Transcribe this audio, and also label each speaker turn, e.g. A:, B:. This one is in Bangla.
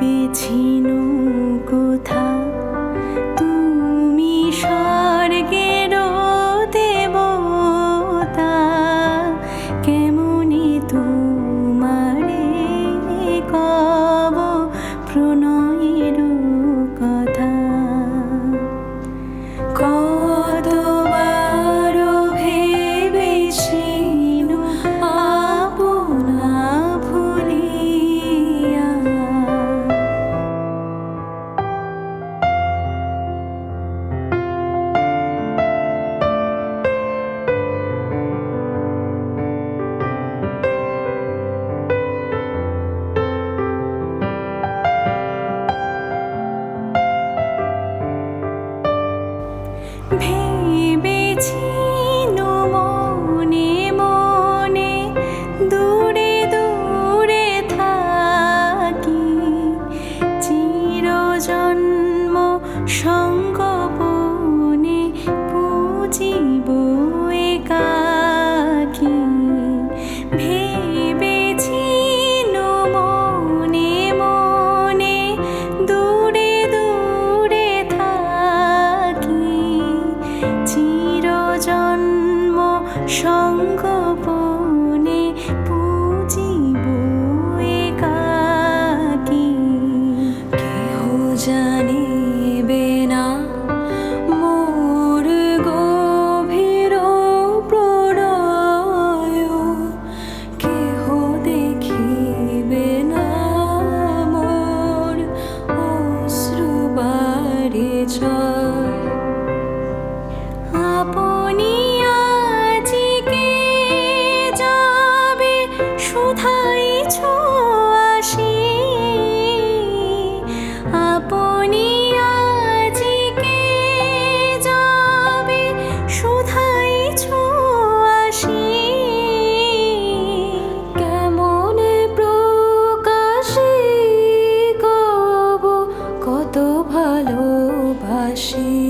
A: বিছিনু কোথা সঙ্গপনে পুজিব একাকি।
B: কেহ জানে 心。